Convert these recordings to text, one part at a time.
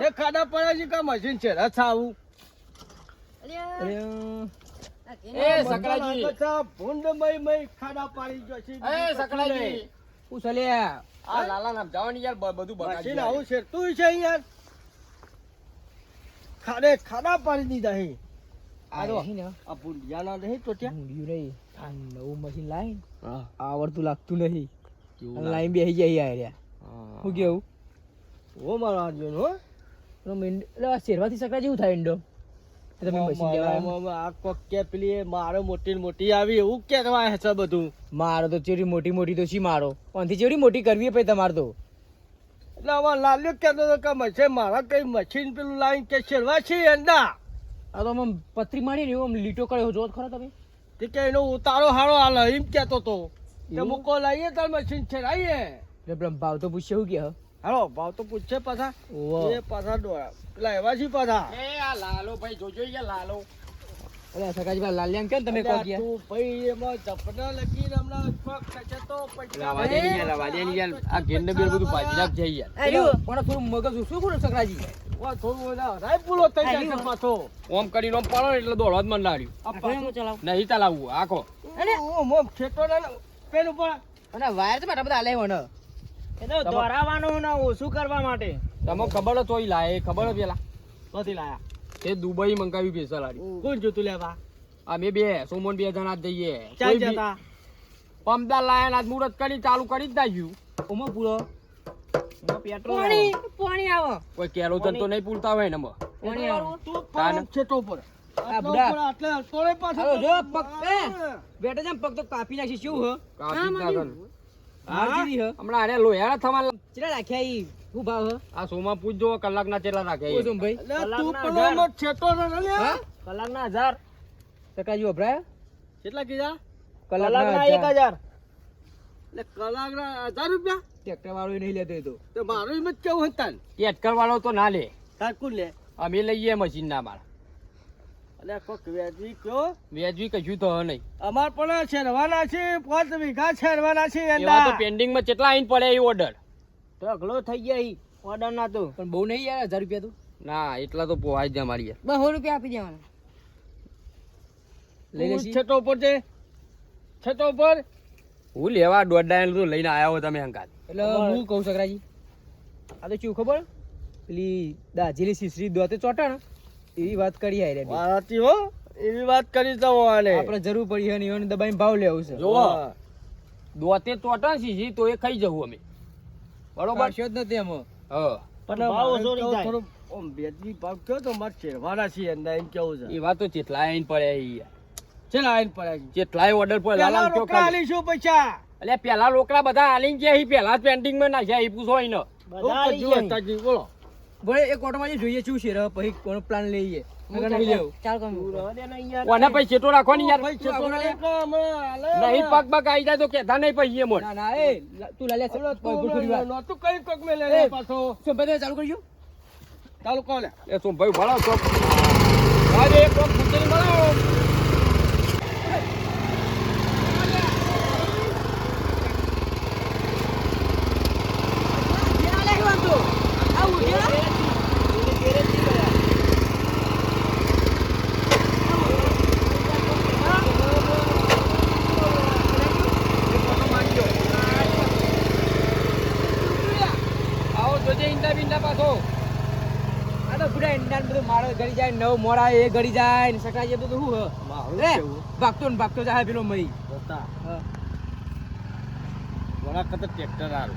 એ ખાડા પડ્યા છે કે મશીન છે? રસ અરે. એ સકરાજી ભૂંડ મય મય ખાડા પાડી ગયો છે એ સકરાજી હું સલ્યા આ લાલા નામ જવાની યાર બધું બગાડી મશીન આવું છે તું છે યાર ખાડે ખાડા પાડી દીધા હે. આવડતું લાગતું નહીં લાઈન બેસી જાય શું? કેવું? ઓ મારો આર્જુન હો. પેલો મીંડ- એટલે આ શેરવાથી સકરા જેવું થાય ઈંડો તમે આ કોક કે પેલી મારો મોટી મોટી આવી એવું કહેવાય છે બધું? મારો તો ચેરી મોટી મોટી તો છી મારો? પણથી ચેરી મોટી કરવી પછી તમારે તો. એટલે આમાં લાલ્યો કહેતો હતો કે મશીન મારા કઈ મશીન પેલું લાઈન કે શેરવા છે એંડા આ તો આમ પતરી મારી ને આમ લીટો કર્યો જોત ખરો તમે. તે કે એનો ઉતારો હારો હાલ એમ કહેતો તો. કે? મૂકો લાવીએ તાર મશીન છેડાઈએ. એટલે ભાવ તો પૂછ્યું શું કે હ? હાલો ભાવ તો પૂછશે પાછા. ઓવો. એ પાછા ડોળા પેલા એવા છે પાછા. એ આ લાલો ભાઈ જોજો યાર લાલો. અરે સકાજી લાલ્યાન કેમ તમે કહો ગયા? તું ભાઈ એમાં ઝપડા લગીને હમણાં કોક થશે તો પૈસા લાવા ની યાર લાવા ની યાર. આ ગેંડ બેર બધું પાજી નાખ જાય યાર. પણ થોડું મગજ શું કરો સકરાજી ઓ, થોડું બધા રાઈ પૂલો થઈ જાય પાછો ઓમ કરીને ઓમ પડો એટલે દોડવા જ મન લાડ્યું આ ચલાવ. નહીં ચલાવવું આખો. ઓમ ઓમ ખેતો ને પેલું પણ અને વાયર તો બધા આલે વણ દોરાવાનું ને ઓછું કરવા માટે. તમે ખબર જ હોય ખબર પેલા. નથી લાયા. એ દુબઈ મંગાવી પેસા લાડી કોણ જોતું લેવા અમે બે સોમન બે જણા જઈએ. ચાલ કોઈ બી- જતા. પમદાર લાયા આજ મુહૂર્ત કરી ચાલુ કરી જ નાખ્યું. ઓમાં પૂરો. પેટ્રોલ પાણી પાણી આવો. કોઈ કેરોજન તો નહીં પૂરતા હોય ને એમાં. પાણી આવો. તું પર કાપી નાખી શું કાપી નાખે હમણાં અરે લોયા થવા ચેલા રાખ્યા ઈ? શું ભાવ આ સોમાં પૂછજો કલાકના ચેટલા રાખે ઓ સોમ ભાઈ. એટલે તું પણ આમાં ખેતો ને લે હા? કલાકના હજાર. કેટલા કીધા? કલાકના એક હજાર. એટલે કલાકના હજાર રૂપિયા? ટ્રેક્ટર વાળો નહીં લેતો તો. તો મારું એમ જ કેવું હતા વાળો તો ના લે. તાર લે? અમે લઈએ મશીન ના માર એટલે કોક વ્યાજી કયો? વેજવી કશું તો નહીં. અમાર પણ શેરવાના છે પાંચ વીઘા શેરવાના છે એવા તો એંડા. કેટલા આઈને પડે એ ઓર્ડર ઢગલો થઈ ગયા ઈ ઓર્ડર ના તો. પણ બહુ નહીં યાર હજાર રૂપિયા તો. ના એટલા તો પોહાય જ અમારી યાર. બસો રૂપિયા આપી દેવાના. લઈ છતો ઉપર છે? છતો ઉપર? હું લેવા દોઢ તો લઈને આવ્યા હો તમે અંકાત એટલે હું કહું સકરાજી આ તો શું ખબર? પેલી દાજેલી સિસરી દોતે ચોટા ને એવી વાત કરી આઈ રે મારાથી હો એવી વાત કરી તો આને. આપણે જરૂર પડી છે એને દબાઈને ભાવ લેવું છે. જો દોતે ચોટા સીસી તો એ ખાઈ જવું અમે. બરોબર? છે જ નથી એમાં હા. પણ ભાવ જોરી જાય. થોડો ઓમ બેજી ભાવ કયો તો મારે શેરવાના છે એંડા એમ કેવું છે? એવા તો કેટલા આઈન પડે ઈ યાર. ચલા આઈને પડ્યા છે ઓર્ડર પર લાલા કયો કાલી શું પૈસા. એટલે પેલા લોકડા બધા આલી ગયા ઈ પેલા પેન્ટિંગમાં નાખ્યા એ પૂછો ઈને બધા જુઓ તાજી બોલો. બોલે એક ઓટોમાં જોઈએ શું છે રે પછી કોનો પ્લાન લઈએ. નકર નહીં લેવું ચાલ કમ ઓને પછી યાર. નહીં પગ પગ આવી જાય તો કેતા નહીં પછી એમ ના ના એ તું લાલ્યા તું થોડી વાર નહોતું કઈ કોક મેં લે પાછો? શું ચાલુ કરજો ચાલુ કહો લે એ શું ભાઈ ભણાવ આજે કોક આવો જોજે ઈંડા બિંડા પાછો આ તો પૂરા ઈંડા ને બધું મારો ગળી જાય નવ મોડા એ ગળી જાય ને સકાઈ જે તો શું હે? ભાગતો ને ભાગતો જાય પેલો મઈ બતા. હા. ટ્રેક્ટર હારું.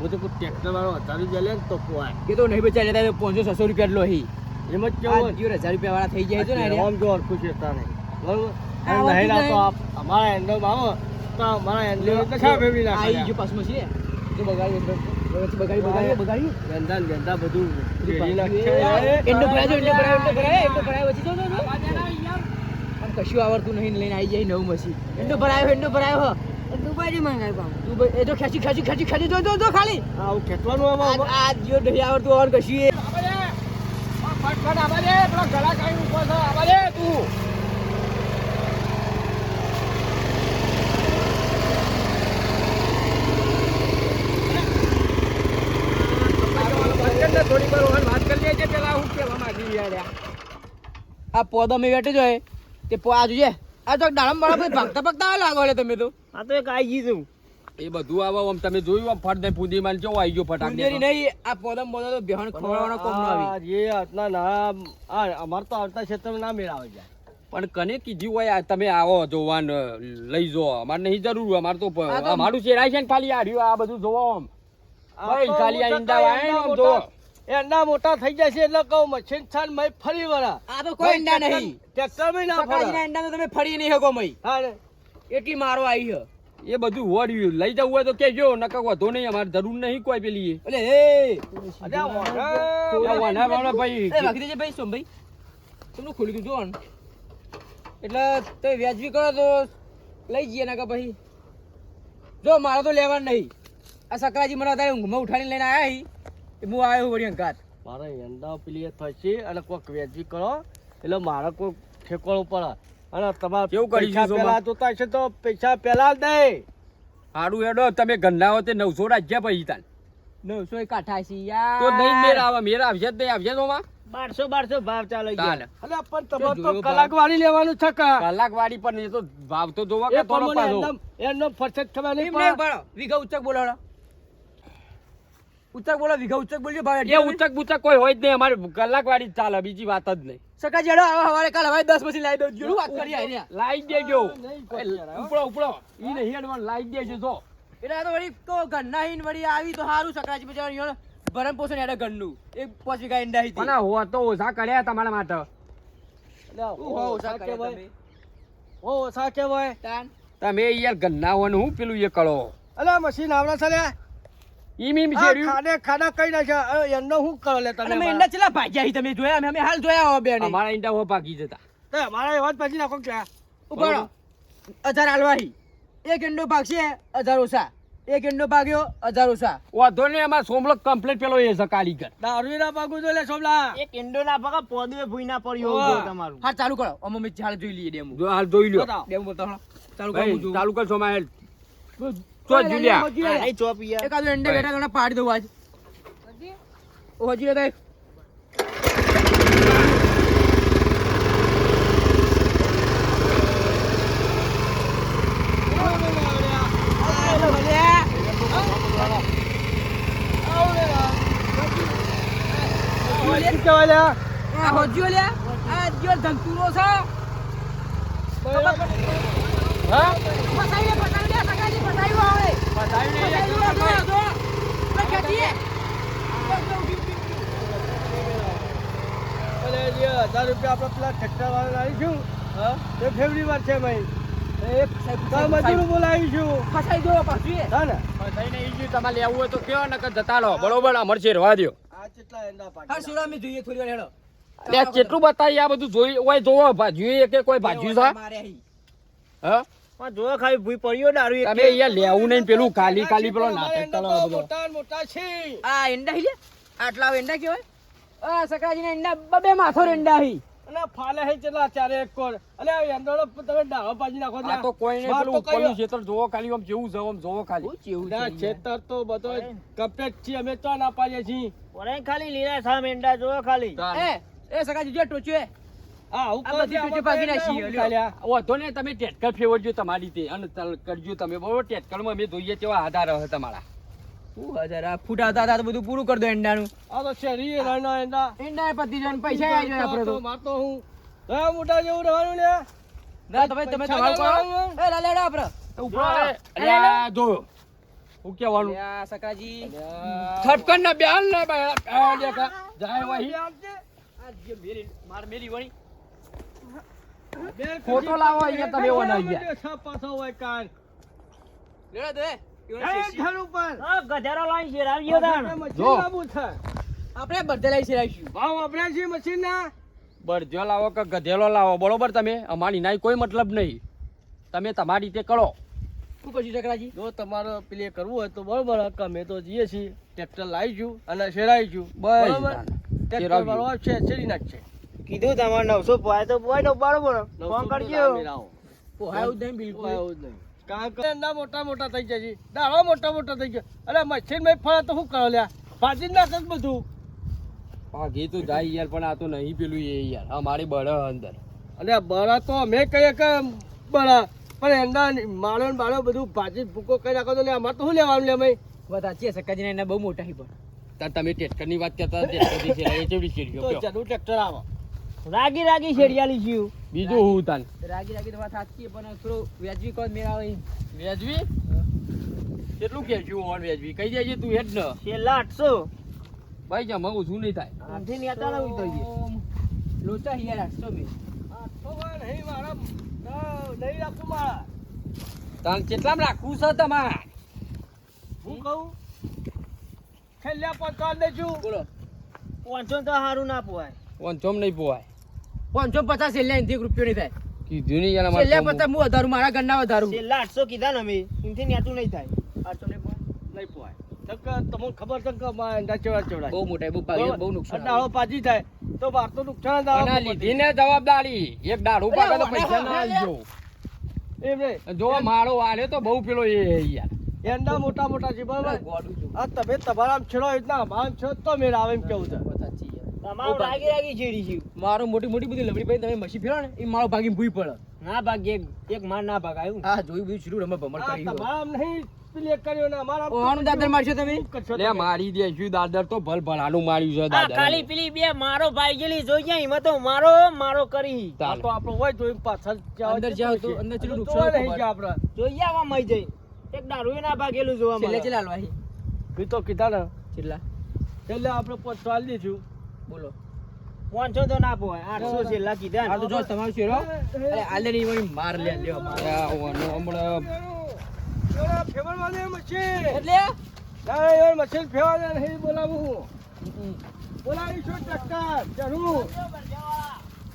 બધું કોઈ ટ્રેક્ટર વાળો હજાર લે ને તો પોવાય કે તો નહીં બચાય જતા પાંચસો છસો રૂપિયા લો હી. એમ જ કેવું હજાર રૂપિયા વાળા થઈ જાય છે ને આમ જો હરખું છે તારે? બરોબર? નહીં આપ- અમારા એન્ડમાં આવો. તો અમારા ખા ફેરવી આ જો પાસમાં છે તો બગાડી બગાડી બગાડી બગાડી ગંદા ગંદા બધું ફેરવી નાખે એંડો ભરાય જો એંડો ભરાય એંડો ભરાય એંડો ભરાય. જો જો જો. કશું આવડતું નહીં લઈને આવી જાય નવું મશીન. એંડો ભરાયો એટલો ભરાયો હ. દુબઈ મંગાવી પામ દુબઈ એ તો ખેંચી ખેંચી ખેંચી ખેંચી જો જો જો ખાલી. આવું ખેંચવાનું આ આમાં? આ જો નહીં આવડતું આવડ કશું એ. ફટફટ આવા દે પેલો ગળા કાઢી ઉપર આવા દે તું થોડી વાર આ પોદો મેં બેઠો જોઈએ તે પો આ જોઈએ. આ તો ડાળમ બાળા પછી ભાગતા ભાગતા આ લાગો લે તમે તો. આ તો એક આઈ ગયું એ બધું આવો આમ તમે જોયું આમ ફટ દઈ ફૂંદી માં કેવો આવી ગયો ફટાક નહીં આ પોદમ પોદો તો બેહણ ખવડાવવાનો કોમ ન આવી. એ આટલા ના આ અમાર તો આવતા ક્ષેત્રમાં ના મેળાવે જાય. પણ કને કીધું હોય આ તમે આવો જોવાન લઈ જો. અમારે નહીં જરૂર અમારે તો અમારું ચેડાય છે ને ખાલી આડ્યું આ બધું જોવો આમ. ભાઈ, ખાલી આ ઈંડા વાય ને આમ જોવો. એંડા મોટા થઈ જશે એટલે કહું મશીન છાન મય ફરી વળા. આ તો કોઈ એંડા નહીં ટ્રેક્ટરમાં ના ફરે એંડા તો તમે ફરી નહીં શકો મય. હા એટલી મારો આવી છે એ બધું વળ્યું લઈ જવું હોય તો કેજો નકર વધો નહીં અમારે જરૂર નહીં કોઈ પેલી એ. એટલે એ અરે વાના- ભાઈ. એ વાગી દેજે ભાઈ સોમભાઈ તમને ખોલી દીધું જોવાનું એટલે તો વ્યાજબી કરો તો લઈ જઈએ નકર પછી. જો મારે તો લેવાનું નહીં. આ સકરાજી મને અત્યારે ઊંઘમાં ઉઠાડીને લઈને આવ્યા હી આવ્યો વળી અંકાત મારે એંડા પેલી થશે અને કોઈક વેચી કરો. એટલે મારે કોઈ ઠેકોળું પડે. અને તમારે કેવું કરી પેલા જોતા હશે તો પૈસા પેલા દે. હારું હેડો તમે હો તે નવસો રાજ્યા પછી તાન. નવસો એ કાઠા યાર. તો નહીં મેર આવે મેર આવશે જ નહીં આવશે તો બારસો બારસો ભાવ ચાલે ચાલે. અરે પણ તમારે તો કલાક વાળી લેવાનું છે કલાક વાળી પણ એ તો ભાવ તો જોવા કે થોડો પાછો? ફરસત ખબર નહીં નહીં પડે. પડો. ઉચ્ચક બોલો હળો. ઉચ્ચક બોલો વિઘા ઉચક બોલજો ભાઈ એ ઉચક બુચક કોઈ હોય જ નહીં અમારે કલાક વાળી ચાલે બીજી વાત જ નહીં સકા હળો હવે હવારે કાલ હવે દસ પછી લાઈ દઉં જોડું વાત કરી આઈને લાઈ દેજો. ઉપડો ઉપડો ઈ નહીં હેડવાનું લાઈ દેજો જો એટલે આ તો વળી તો ઘરના હીન વળી આવી તો સારું સકરાજી પછી ઈયોને ભરણ પોષણ હેડે ઘરનું એક પાંચ વીઘા ઈંડા હતી અને હો તો ઓછા કર્યા તમારા માટે એટલે હો ઓછા કર્યા. તમે? હો ઓછા કહેવાય. તાન. તમે યાર ગન્ના હોય હું પેલું એ કરો અલા મશીન આવડા છે લે. ઈમ ઈમ ખાડે ખાડા કઈ નાખ્યા એમનો શું કરો લે તમે મેં ઈંડા ચેલા ભાગ્યા તમે જોયા? અમે અમે હાલ જોયા હો બેને. અમારા ઈંડા હો ભાગી જતા. તે અમારા એવા જ પછી નાખો કે ઉપાડો હજાર હાલવાહી. એક ઈંડો ભાગશે હજાર ઓછા. એક ઈંડો ભાગ્યો હજાર ઓછા. વાંધો નહીં અમાર સોમલો કમ્પ્લીટ પેલો એ છે કારીગર. દારૂ ના પાકું તો લે સોમલા. એક ઇન્ડો ના પકા પોદવે ભૂઈ ના પડ્યો. તમારું. હા ચાલુ કરો. અમે અમે ઝાડ જોઈ લઈએ ડેમો. જો હાલ જોઈ લ્યો. ડેમો બતાવો. ચાલુ કરો ચાલુ કર સોમા ઓય, જુલિયા હજી ચો પિયા ચોપી યાર. એકાદો ભાઈ. બેઠા ઘણા પાડી દઉં આજ. ઓ હજી એ દેખ. હોજીઓ લે. આ જીઓ ધંતુરો છે. હા? ફસાઈ લે ફસાઈ લે સગાજી ફસાઈ આવે ફસાઈ લે જો જો મેં ખેતી અરે જે હજાર રૂપિયા આપણે પેલા ટ્રેક્ટર વાળા લાવીશું હા ફેવરી વાર છે ભાઈ એ ફસાઈ તો મજૂર બોલાવીશું ફસાઈ પાછું હા ને ઈ તમારે લેવું હોય તો કયો નકર જતા રહો બરોબર રવા આ કેટલા એંડા હા પાકી જોઈએ થોડી વાર હેડો કેટલું બતાવી આ બધું જોઈ ઓય જોવો ભાજ્યું કે કોઈ ભાજ્યું છે? હા? પણ જો ખાલી ભૂઈ પડ્યો દારૂ તમે અહીંયા લેવું નહીં પેલું ખાલી ખાલી પેલો નાટક કરો તો બધો. મોટા મોટા છે. આ ઈંડા લે? આટલા ઈંડા કેવાય આ સકરાજીના ઈંડા બબે માથો ઈંડા હી. અને ફાલે હે કેટલા ચારે એક કોણ? અને આ તમે ડાળો પાજી નાખો આ તો કોઈ નહીં પેલું ઉપરનું જોવો ખાલી આમ જેવું આમ જોવો ખાલી. જેવું ના ખેતર તો બધો કમ્પ્લીટ છે અમે તો ના પાડીએ છીએ. ઓરે ખાલી લીલા સામે મેંડા જોવો ખાલી. એ એ સકાજી જો ટોચ્યો ભાગી નાખી, તમે ટેટકલ ફેવરજો તમારી રીતે. અને કરજો તમે. બરોબર ટેટકલમાં અમે જોઈએ તેવા આધાર રહે તમારા. શું હજાર આ ફૂટા હતા તો બધું પૂરું કરી દો ઈંડાનું આ તો શેરી રણના એંડા. ઈંડા પતી જાય પૈસા આવી જાય આપણે તો. મારતો હું હા મોટા જેવું રહેવાનું ને ના તમે તમે પૈસા કરો. એ લા લેડો આપણે ઉપર અલ્યા, જો હું કહેવાનું? આ સકાજી. થપકન ના બેન ને બે- આ દેખા. જાય વહી. આ જે મેરી માર મેરી વણી. ફોટો લાવો અહીંયા તમે એવો ના ગયા. છ પાછો હોય કાલ લેડો દે છે છે. છે બળજો લાવો કે ગધેલો લાવો બરોબર તમે? અમારી નાય કોઈ મતલબ નહીં. તમે તમારી રીતે કરો. શું કરશું સકરાજી જો તમારે પ્લે કરવું હોય તો બરોબર અમે તો જઈએ છીએ. ટ્રેક્ટર લાવીશું અને શેરાઈશું બસ. ટ્રેક્ટર વાળો શેરી નાખશે. કીધું તમારે નવસો પોય તો પોય તો બરોબર ફોન કરજો. પોહાય જ નહીં બિલકુલ. કારણ કે મોટા મોટા થઈ જાય છે. દાડો મોટા મોટા થઈ ગયા. અરે મશીનમાં ફરે તો શું કરો લ્યા? ભાજી નાખે બધું. ભાગી તો જાય યાર પણ આ તો નહીં પેલું એ યાર. અમારી બળ અંદર. અને બળા તો અમે કહીએ કે બળા પણ એમના માળો ને બાળો બધું ભાજી ભૂકો કરી નાખો તો લે અમારે તો શું લેવાનું લે અમે વાત સાચી છે સક્કાજીને એને બહુ મોટા પણ. તાર તમે ટેટકરની વાત કરતા ટેટકરની છે એ? જનું આવે. રાગી રાગી શેડિયાલી છું બીજું હું તાન? રાગી રાગી તો વાત સાચી પણ થોડું વ્યાજબી કોણ મેળાવે? ઈ. વ્યાજવી કેટલું કહેશું ઓન વેજવી કહી દેજે તું હેડ ને. છેલ્લા આઠસો. ભાઈ જમા શું નહીં થાય. નેતા ના ઉતરીએ ઓમ, લોચા હિયાર આઠસો બે. આઠસો વાર હે મારા. નહીં રાખું મારા. તાન કેટલામાં રાખવું છે તમારે? હું કહું? છેલ્લા પચાસ દેજો બોલો. વાંચો તો સારું ના પોવાય. વાંચો નહીં પોવાય. પાંચસો પચાસ છેલ્લે એનથી રૂપિયો નહીં થાય. કીધું નહીં યાર છેલ્લે પચાસ હું વધારું મારા ઘરના વધારું. છેલ્લા આઠસો કીધા ને અમે. એમથી નેતું નહીં થાય. આઠસો નહીં પોવાય? નહીં પોવાય. તમને ખબર છે કે અંડા ચેવડા ચેવડા બહુ મોટા બહુ ભાગે બહુ નુકસાન. દાડો પાછી થાય તો બાર તો નુકસાન જ અને લીધી ને જવાબદારી. એક પાકે તો પૈસા ના એમ નહીં. જો મારો આલે તો બહુ પેલો એ યાર. એંડા મોટા મોટા છે બરાબર? આ તમે તમારા છેડો એટલા આમ છેડો તો મેળ આવે એમ કેવું છે? મારો મોટી મોટી બધી લબડી ભાઈ તમે મસી ફેરો ને એ મારો ભાગી ભૂઈ પડે. ના ભાગી એક માર ના ભાગાયું હા જોયું બધું શરૂ રમે ભમર કરી તમારા આમ નહીં પેલી કર્યો ને અમારા આમ દાદર મારશો તમે? લે તમે. મારી દેશું દાદર તો ભલ ભલાનું માર્યું છે દાદર. ખાલી પેલી બે મારો ભાઈ ગયેલી જોઈ ગયા એમાં તો મારો મારો કરી. આ તો આપણો હોય જોઈને પાછળ અંદર તો તો. અંદર. ગયા આપણે. જોઈ આવા મઈ જઈ એક દારૂ ના ભાગેલું જોવા મળે. હાલવાહી એ તો કીધા ને. છેલ્લા એટલે આપણે પોત દઈશું બોલો. પાંચસો તો ના પોય આઠસો છેલ્લા કીધા આ તો જો. તમારું શેરો અરે આલે ની વળી માર લે લ્યો મારે. આ ઓનો હમણાં એવડા ફેવરમાં દે મશીન. એટલે? ના, એવડા મશીન ફેવા દે નહીં બોલાવું બોલાવી છો ટક્કર જરૂર.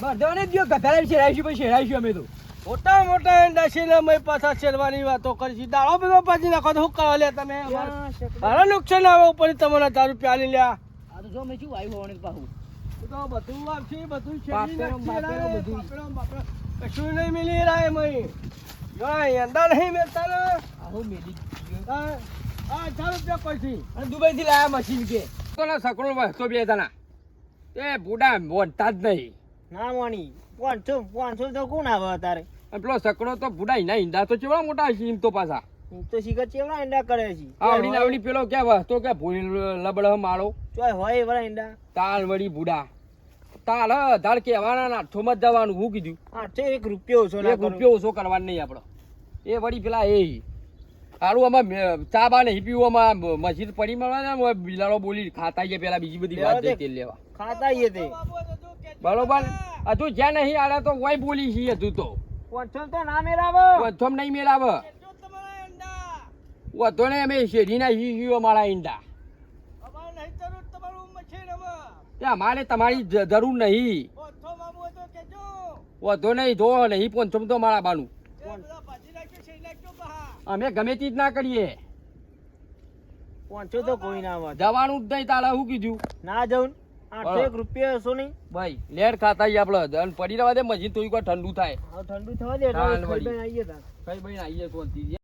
જ દ્યો ગધારે શેરાઈશું પછી શેરાઈશું અમે તો. મોટા મોટા એંડા છે ને અમે પાછા શેરવાની વાતો કરી દાડો બધો પાછી નાખો તો શું કરો લે તમે? મારા નુકસાન આવે ઉપર તમને દારૂ પ્યાલી લ્યા. જો મેં શું આવ્યું હોવાનું પાછું? તો બધું આવશે બધું બધું. કશું નહીં મિલી રહ્યા મય. આ નહીં મેલતા ને આહો મેલી આ હજાર રૂપિયા પછી. અને દુબઈ થી લાયા મશીન કે. કોના ને સકડો વસ્તો બે જણા. એ બુડા વળતા જ નહીં. ના મોની પાંચસો પાંચસો તો કોણ આવે તારે પેલો સકડો તો બુડા ઈના ઈંડા તો ચેવડા મોટા છે એમ તો પાછા. તો શીખર ચેવડા ઈંડા કરે છે? આવડી આવડી પેલો કે વસ્તો કે ભૂલ લબડ માળો? ચોય હોય એવા ઈંડા. તાલ વળી બુડા તાલ તાર કેવાના નાઠો માં જવાનું હું કીધું. આઠસો એક રૂપિયો ઓછો એક રૂપિયો ઓછો કરવાનો નહીં આપણો એ વળી પેલા એ સારું આમાં ચા બા નહીં પીવું આમાં મસ્જિદ પડી મળવાના બિલાડો બોલી ખાતા છે પેલા બીજી બધી વાત લેવા જઈ તે લેવા. ખાતા ઈએ તે. બરોબર? હજુ જ્યાં નહીં આડે તો કોઈ બોલી છીએ હજુ તો. પ્રથમ તો ના મેળાવો. પ્રથમ નહીં મેળાવે. વધો ને અમે શેરીના શીશીઓ મારા ઈંડા. અમારે તમારું મશીન હવે તે અમારે તમારી જરૂર નહીં. વધો નહીં જો નહીં પંચમ તો મારા બાનું. અમે ગમે તે જ ના કરીએ. પાંચસો તો કોઈ ના આવે જવાનું જ નહીં તારે શું કીધું? ના જવું આઠસો. એક રૂપિયો હશો નહીં? ભાઈ લેર ખાતા આપણે. અને પડી રહેવા દે મજી તો ઠંડુ થાય. ઠંડુ થવા દે ખાઈ ભાઈ આવીએ તો